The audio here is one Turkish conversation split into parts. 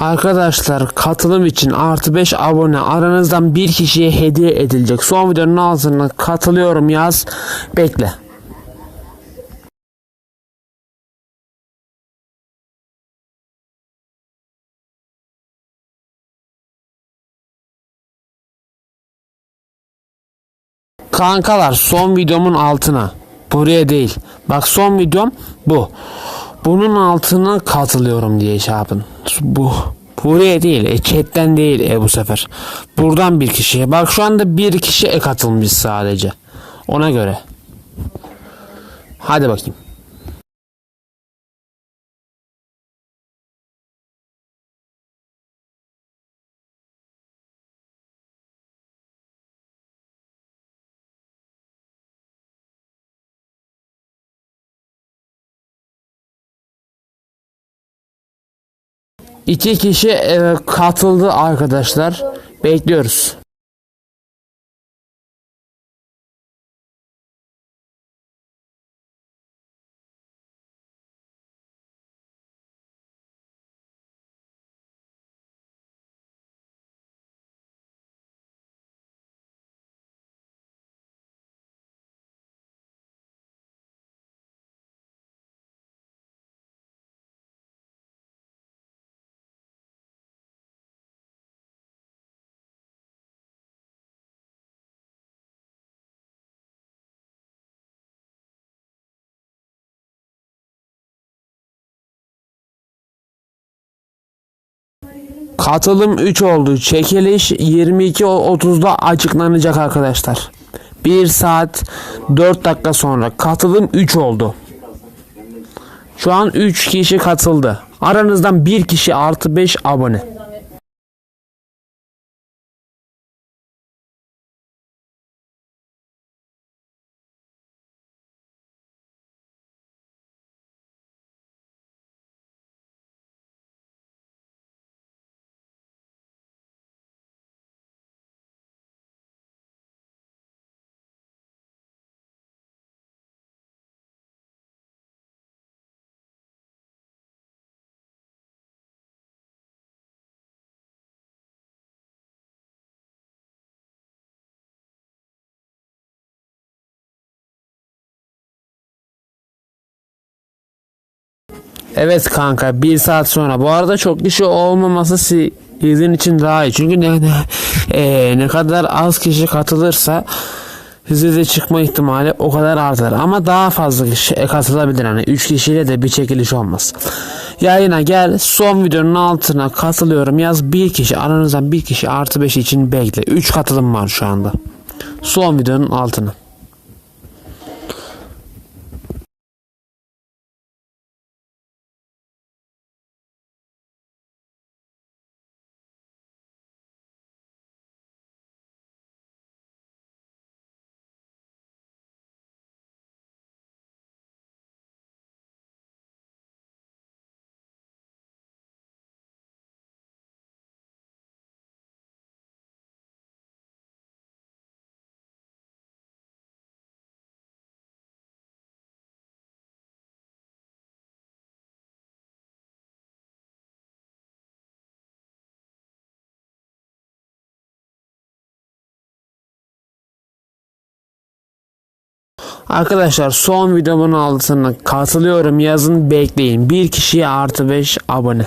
Arkadaşlar katılım için artı 5 abone aranızdan bir kişiye hediye edilecek. Son videonun altına katılıyorum yaz. Bekle. Kankalar son videomun altına. Buraya değil. Bak son videom bu. Bunun altına katılıyorum diye şey. Bu. Buraya değil. E, chatten değil e, bu sefer. Buradan bir kişiye. Bak şu anda bir kişi e katılmış sadece. Ona göre. Hadi bakayım. İki kişi e, katıldı arkadaşlar. Bekliyoruz. Katılım 3 oldu. Çekiliş 22.30'da açıklanacak arkadaşlar. 1 saat 4 dakika sonra katılım 3 oldu. Şu an 3 kişi katıldı. Aranızdan 1 kişi artı 5 abone. Evet kanka 1 saat sonra. Bu arada çok kişi olmaması si- sizin için daha iyi. Çünkü ne, ne, eee, ne kadar az kişi katılırsa size de çıkma ihtimali o kadar artar. Ama daha fazla kişi e, katılabilir. Hani 3 kişiyle de bir çekiliş olmaz. Yayına gel son videonun altına katılıyorum yaz bir kişi aranızdan bir kişi artı 5 için bekle. 3 katılım var şu anda. Son videonun altına. Arkadaşlar son videomun altına katılıyorum yazın bekleyin. Bir kişiye artı 5 abone.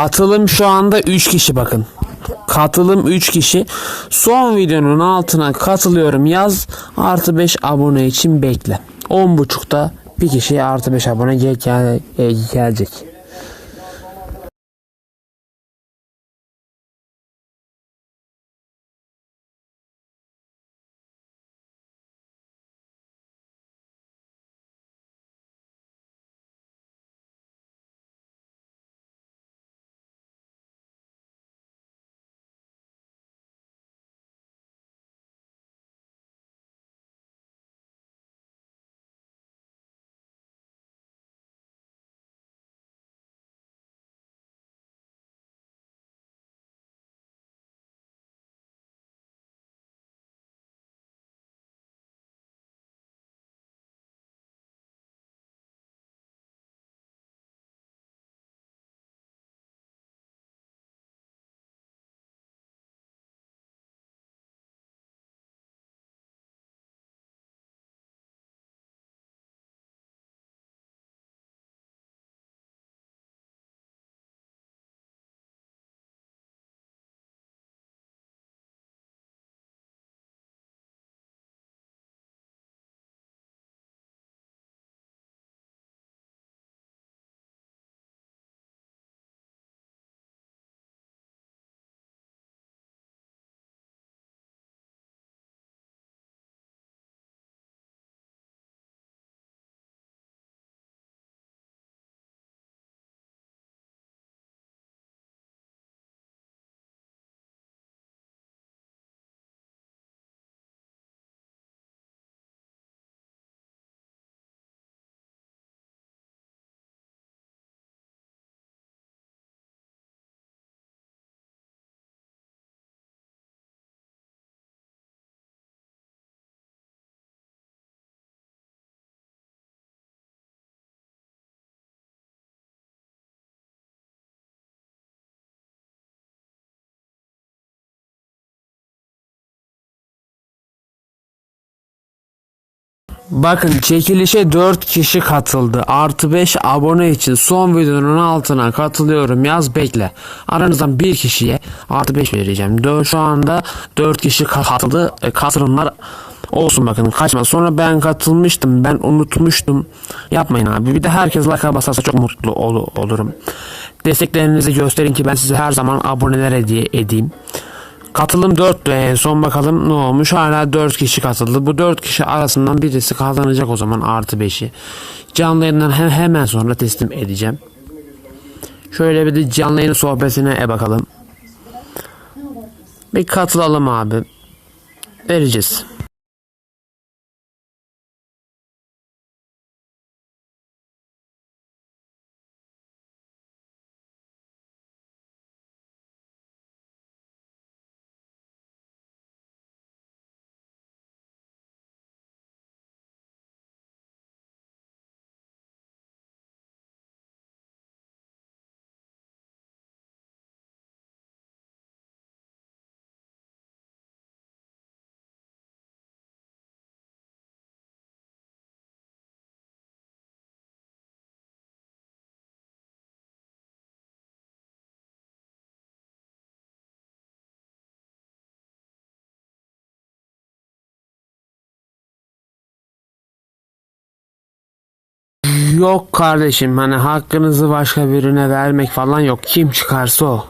Katılım şu anda 3 kişi bakın. Katılım 3 kişi. Son videonun altına katılıyorum yaz. Artı 5 abone için bekle. 10.30'da bir kişiye artı 5 abone gel, gel, gelecek. Bakın çekilişe 4 kişi katıldı. Artı 5 abone için son videonun altına katılıyorum. Yaz bekle. Aranızdan bir kişiye artı 5 vereceğim. Dö- Şu anda 4 kişi katıldı. E, katılımlar olsun bakın kaçma. Sonra ben katılmıştım. Ben unutmuştum. Yapmayın abi. Bir de herkes like basarsa çok mutlu ol- olurum. Desteklerinizi gösterin ki ben size her zaman aboneler hediye edeyim. Katılım 4 en son bakalım ne olmuş. Hala 4 kişi katıldı. Bu 4 kişi arasından birisi kazanacak o zaman artı 5'i. Canlı yayından he- hemen sonra teslim edeceğim. Şöyle bir de canlı yayın sohbetine e bakalım. Bir katılalım abi. Vereceğiz. Yok kardeşim hani hakkınızı başka birine vermek falan yok. Kim çıkarsa o.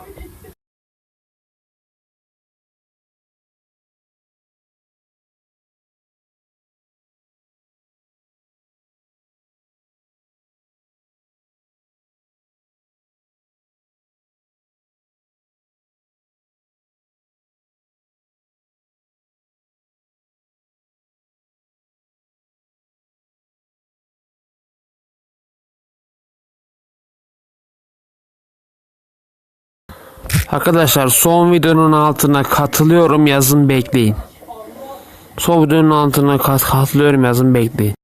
Arkadaşlar son videonun altına katılıyorum yazın bekleyin. Son videonun altına kat katılıyorum yazın bekleyin.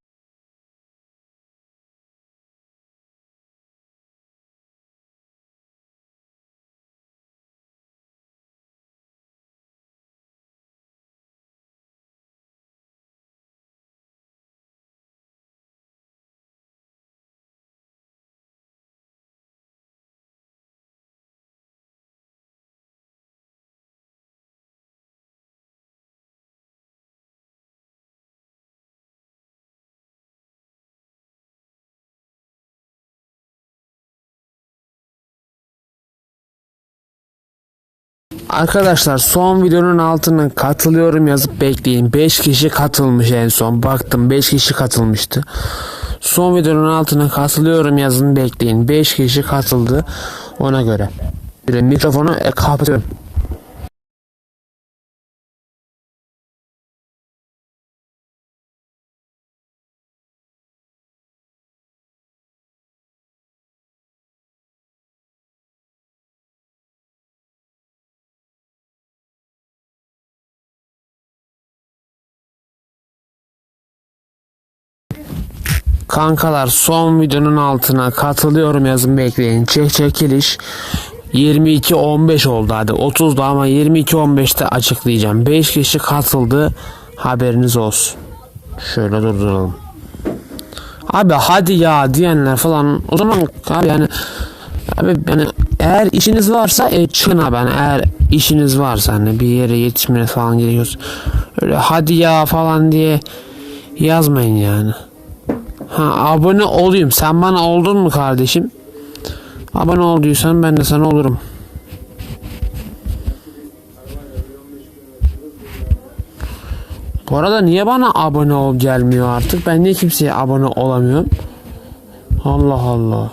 Arkadaşlar son videonun altına katılıyorum yazıp bekleyin. 5 kişi katılmış en son. Baktım 5 kişi katılmıştı. Son videonun altına katılıyorum yazın bekleyin. 5 kişi katıldı ona göre. Bir mikrofonu e, kapatıyorum. Kankalar son videonun altına katılıyorum yazın bekleyin. Çek çekiliş 22-15 oldu hadi 30'da ama 22-15'te açıklayacağım. 5 kişi katıldı haberiniz olsun. Şöyle durduralım. Abi hadi ya diyenler falan o zaman abi yani abi yani eğer işiniz varsa e, çıkın abi yani eğer işiniz varsa hani bir yere yetişmeniz falan gerekiyorsa öyle hadi ya falan diye yazmayın yani. Ha abone olayım. Sen bana oldun mu kardeşim? Abone olduysan ben de sana olurum. Bu arada niye bana abone ol gelmiyor artık? Ben niye kimseye abone olamıyorum? Allah Allah.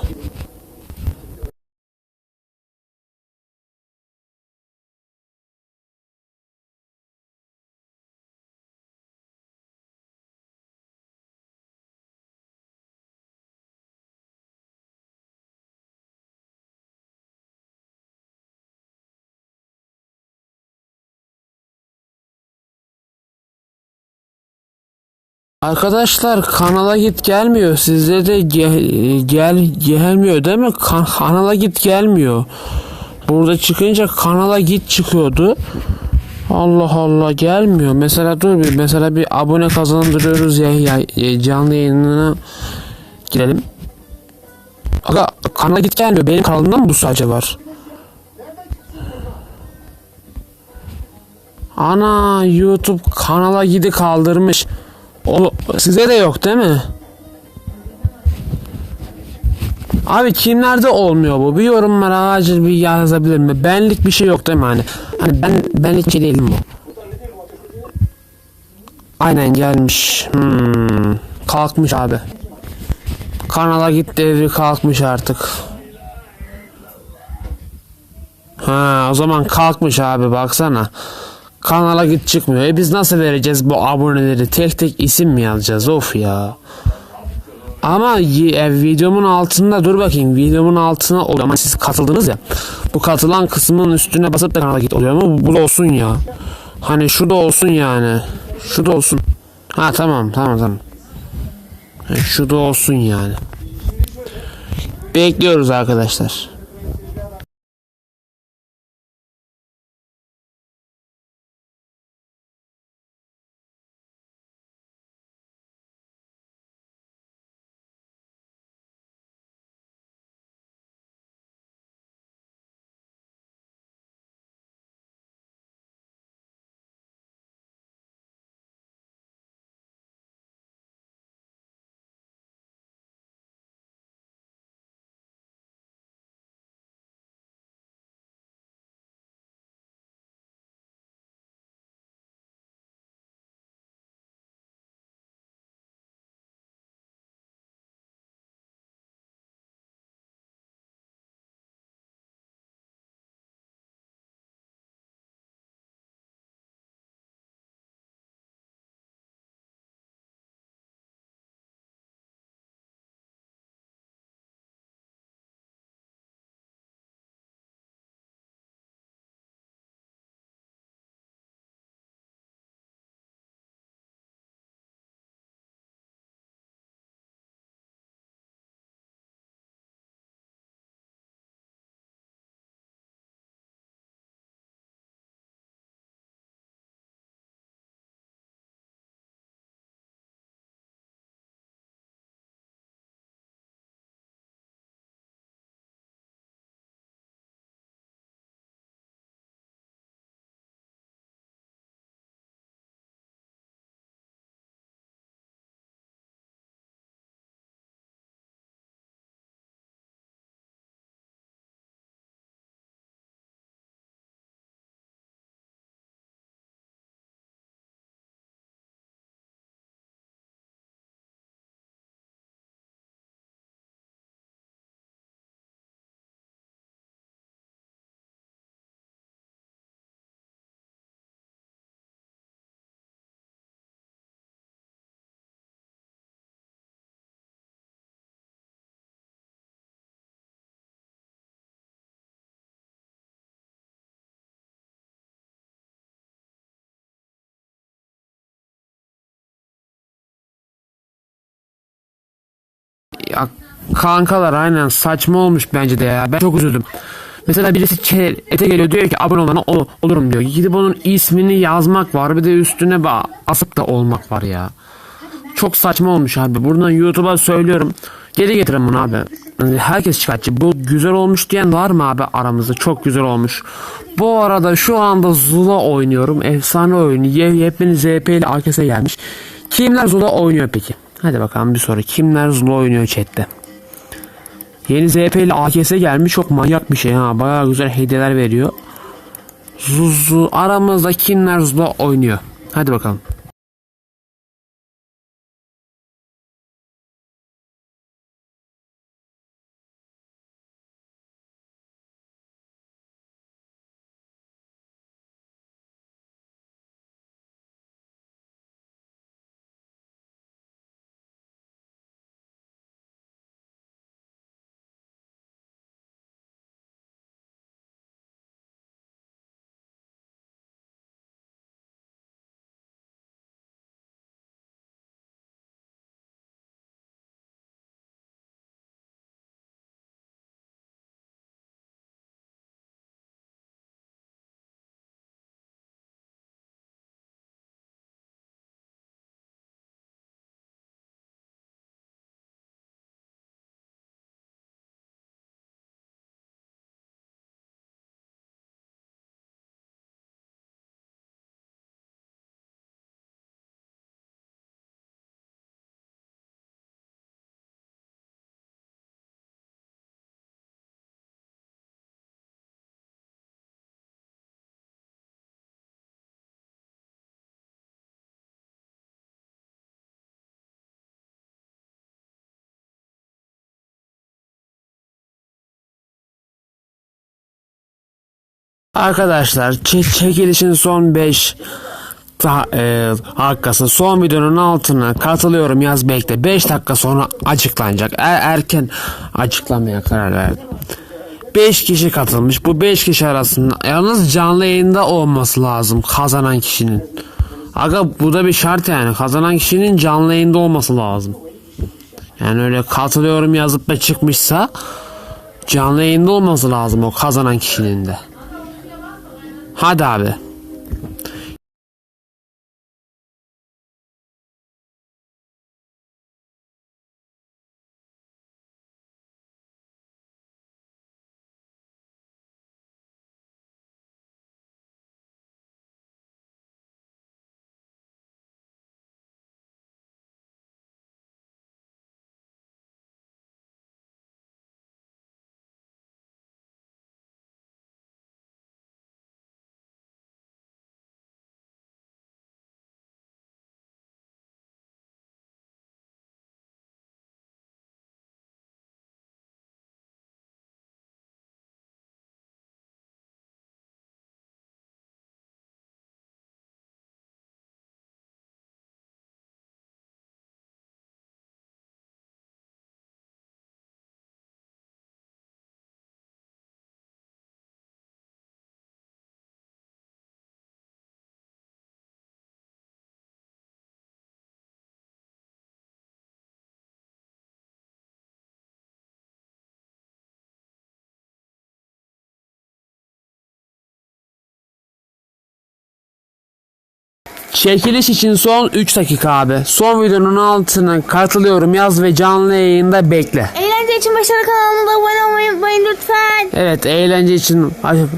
Arkadaşlar kanala git gelmiyor. Sizde de gel, gel gelmiyor değil mi? Kan, kanala git gelmiyor. Burada çıkınca kanala git çıkıyordu. Allah Allah gelmiyor. Mesela dur bir mesela bir abone kazandırıyoruz ya, ya ya canlı yayınına girelim. Aga kanala git gelmiyor. Benim kanalımda mı bu sadece var? Ana YouTube kanala gidi kaldırmış. O size de yok değil mi? Abi kimlerde olmuyor bu? Bir yorumlara acil bir yazabilir mi? Benlik bir şey yok değil mi hani? Hani ben benlik bir şey değilim bu. Aynen gelmiş. Hmm. Kalkmış abi. Kanala git devri kalkmış artık. Ha o zaman kalkmış abi baksana. Kanala git çıkmıyor. E biz nasıl vereceğiz bu aboneleri? Tek tek isim mi yazacağız? Of ya. Ama e, videomun altında dur bakayım. Videomun altına oluyor ama siz katıldınız ya. Bu katılan kısmın üstüne basıp da kanala git oluyor ama bu, da olsun ya. Hani şu da olsun yani. Şu da olsun. Ha tamam tamam tamam. Ha, şu da olsun yani. Bekliyoruz arkadaşlar Ya kankalar aynen saçma olmuş bence de ya. Ben çok üzüldüm. Mesela birisi çe- ete geliyor diyor ki abone olana ol- olurum diyor. Gidip onun ismini yazmak var bir de üstüne ba- asıp da olmak var ya. Çok saçma olmuş abi. Buradan YouTube'a söylüyorum. Geri getirin bunu abi. Yani Herkes şikayetçi. Bu güzel olmuş diyen var mı abi aramızda? Çok güzel olmuş. Bu arada şu anda Zula oynuyorum. Efsane oyunu. Ye yepyeni ZP ile AKS'e gelmiş. Kimler Zula oynuyor peki? Hadi bakalım bir soru. Kimler Zula oynuyor chatte? Yeni ZP ile AKS gelmiş. Çok manyak bir şey ha. Bayağı güzel hediyeler veriyor. Zuzu aramızda kimler Zula oynuyor? Hadi bakalım. Arkadaşlar çek çekilişin son 5 e, dakikası son videonun altına katılıyorum. Yaz bekle. 5 dakika sonra açıklanacak. Er, erken açıklamaya karar verdim. 5 kişi katılmış. Bu 5 kişi arasında yalnız canlı yayında olması lazım kazanan kişinin. Aga bu da bir şart yani. Kazanan kişinin canlı yayında olması lazım. Yani öyle katılıyorum yazıp da çıkmışsa canlı yayında olması lazım o kazanan kişinin de Hadi abi. Çekiliş için son 3 dakika abi. Son videonun altına katılıyorum yaz ve canlı yayında bekle. Eğlence için başarı kanalına da abone olmayı unutmayın lütfen. Evet eğlence için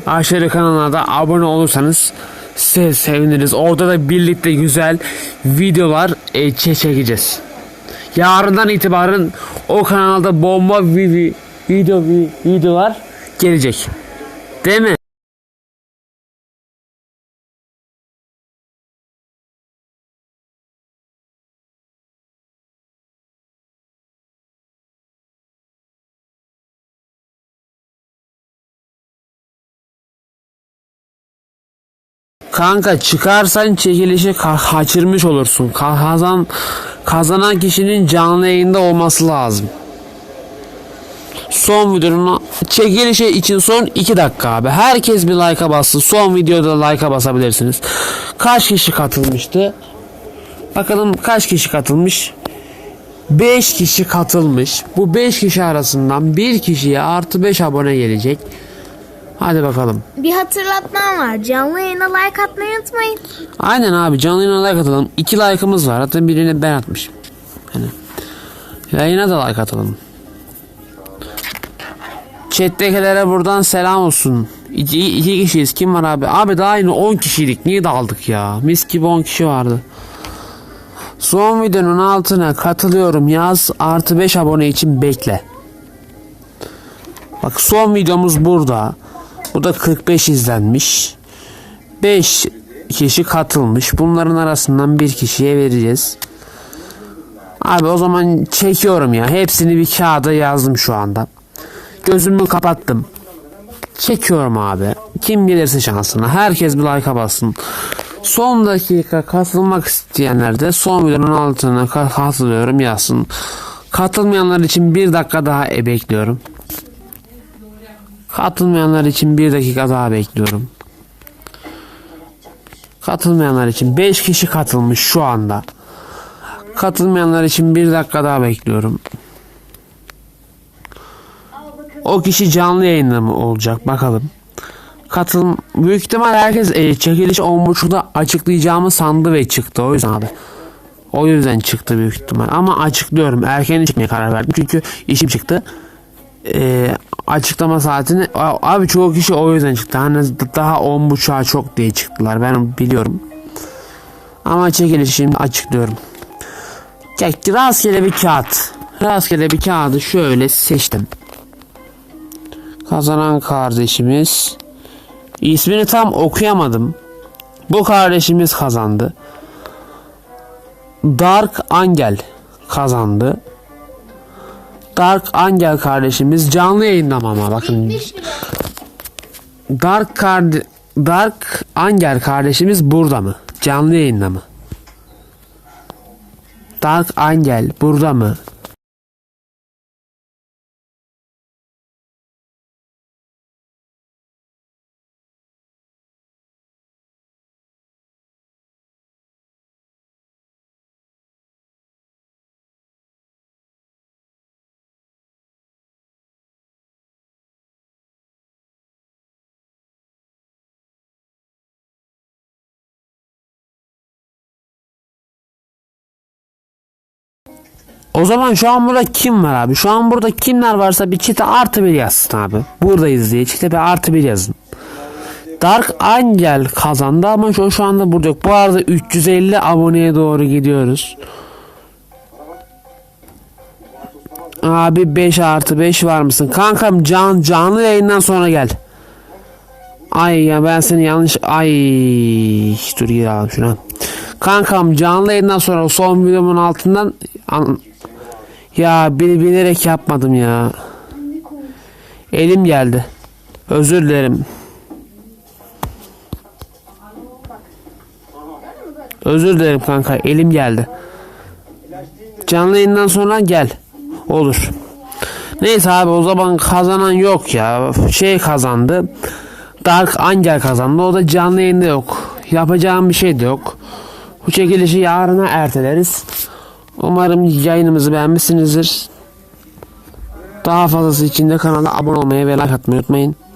aşırı kanalına da abone olursanız size seviniriz. Orada da birlikte güzel videolar e, çe- çekeceğiz. Yarından itibaren o kanalda bomba vi- vi- video vi- videolar gelecek. Değil mi? Kanka çıkarsan çekilişi ka- kaçırmış olursun. Ka- Kazan kazanan kişinin canlı yayında olması lazım. Son videonun çekilişi için son 2 dakika abi. Herkes bir like'a bassın. Son videoda like'a basabilirsiniz. Kaç kişi katılmıştı? Bakalım kaç kişi katılmış? 5 kişi katılmış. Bu 5 kişi arasından bir kişiye artı 5 abone gelecek. Hadi bakalım. Bir hatırlatmam var. Canlı yayına like atmayı unutmayın. Aynen abi canlı yayına like atalım. İki like'ımız var. Hatta birini ben atmışım. Hani. Yayına da like atalım. Chat'tekilere buradan selam olsun. İki, iki kişiyiz. Kim var abi? Abi daha yeni 10 kişiydik. Niye dağıldık ya? Mis gibi 10 kişi vardı. Son videonun altına katılıyorum yaz. Artı 5 abone için bekle. Bak son videomuz burada. Burada 45 izlenmiş. 5 kişi katılmış. Bunların arasından bir kişiye vereceğiz. Abi o zaman çekiyorum ya. Hepsini bir kağıda yazdım şu anda. Gözümü kapattım. Çekiyorum abi. Kim gelirse şansına. Herkes bir like'a bassın. Son dakika katılmak isteyenler de son videonun altına ka- katılıyorum yazsın. Katılmayanlar için bir dakika daha e bekliyorum. Katılmayanlar için bir dakika daha bekliyorum. Katılmayanlar için 5 kişi katılmış şu anda. Katılmayanlar için bir dakika daha bekliyorum. O kişi canlı yayında mı olacak bakalım. Katılım büyük ihtimal herkes e, çekiliş 10.30'da açıklayacağımı sandı ve çıktı o yüzden abi. O yüzden çıktı büyük ihtimal ama açıklıyorum erken çıkmaya karar verdim çünkü işim çıktı. E, açıklama saatini abi çoğu kişi o yüzden çıktı. Hani daha 10.30'a çok diye çıktılar ben biliyorum. Ama çekiliş şimdi açıklıyorum. Ya, rastgele bir kağıt. Rastgele bir kağıdı şöyle seçtim. Kazanan kardeşimiz. İsmini tam okuyamadım. Bu kardeşimiz kazandı. Dark Angel kazandı. Dark Angel kardeşimiz canlı yayında ama bakın. Dark karde Dark Angel kardeşimiz burada mı? Canlı yayında mı? Dark Angel burada mı? O zaman şu an burada kim var abi? Şu an burada kimler varsa bir çite artı bir yazsın abi. Buradayız diye çite bir artı bir yazın. Dark Angel kazandı ama şu, şu anda burada yok. Bu arada 350 aboneye doğru gidiyoruz. Abi 5 artı 5 var mısın? Kankam can, canlı yayından sonra gel. Ay ya ben seni yanlış ay dur ya şuna. Kankam canlı yayından sonra son videomun altından an- ya beni bilerek yapmadım ya. Elim geldi. Özür dilerim. Özür dilerim kanka elim geldi. Canlı yayından sonra gel. Olur. Neyse abi o zaman kazanan yok ya. Şey kazandı. Dark Angel kazandı. O da canlı yayında yok. Yapacağım bir şey de yok. Bu çekilişi yarına erteleriz. Umarım yayınımızı beğenmişsinizdir. Daha fazlası için de kanala abone olmayı ve like atmayı unutmayın.